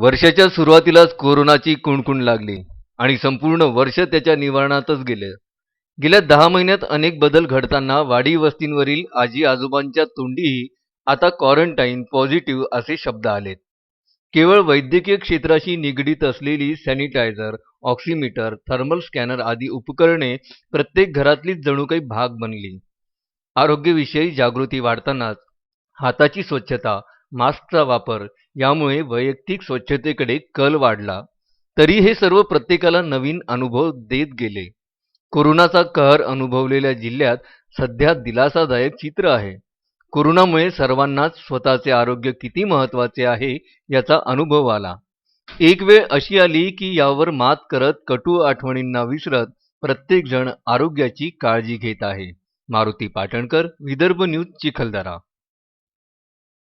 वर्षाच्या सुरुवातीलाच कोरोनाची कुणकुण लागली आणि संपूर्ण वर्ष त्याच्या निवारणातच गेले. गेल्या दहा महिन्यात अनेक बदल घडताना वाडी वस्तींवरील आजी आजोबांच्या तोंडीही आता क्वारंटाईन पॉझिटिव्ह असे शब्द आलेत. केवळ वैद्यकीय क्षेत्राशी निगडीत असलेली सॅनिटायझर ऑक्सिमीटर थर्मल स्कॅनर आदी उपकरणे प्रत्येक घरातलीच जणू काही भाग बनली. आरोग्यविषयी जागृती वाढतानाच हाताची स्वच्छता मास्कचा वापर यामुळे वैयक्तिक स्वच्छतेकडे कल वाढला. तरी हे सर्व प्रत्येकाला नवीन अनुभव देत गेले. कोरोनाचा कहर अनुभवलेल्या जिल्ह्यात सध्या दिलासादायक चित्र आहे. कोरोनामुळे सर्वांनाच स्वतःचे आरोग्य किती महत्त्वाचे आहे याचा अनुभव आला. एक वेळ अशी आली की यावर मात करत कटू आठवणींना विसरत प्रत्येकजण आरोग्याची काळजी घेत आहे. मारुती पाटणकर विदर्भ न्यूज चिखलदरा.